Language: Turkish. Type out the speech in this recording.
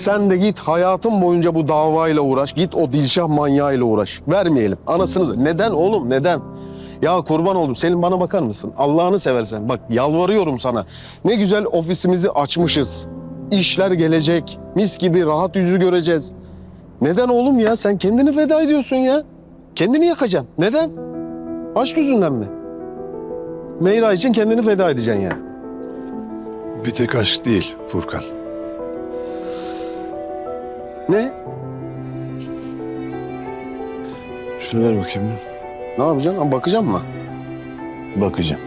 Sen de git hayatın boyunca bu davayla uğraş. Git o Dilşah manyağıyla uğraş. Vermeyelim. Anasını... Neden oğlum neden? Ya kurban oldum. Senin bana bakar mısın? Allah'ını seversen. Bak yalvarıyorum sana. Ne güzel ofisimizi açmışız. İşler gelecek. Mis gibi rahat yüzü göreceğiz. Neden oğlum ya? Sen kendini feda ediyorsun ya. Kendini yakacaksın. Neden? Aşk yüzünden mi? Meyra için kendini feda edeceksin yani. Bir tek aşk değil Furkan. Ne? Şunu ver bakayım. Ne yapacaksın? Bakacağım mı? Bakacağım.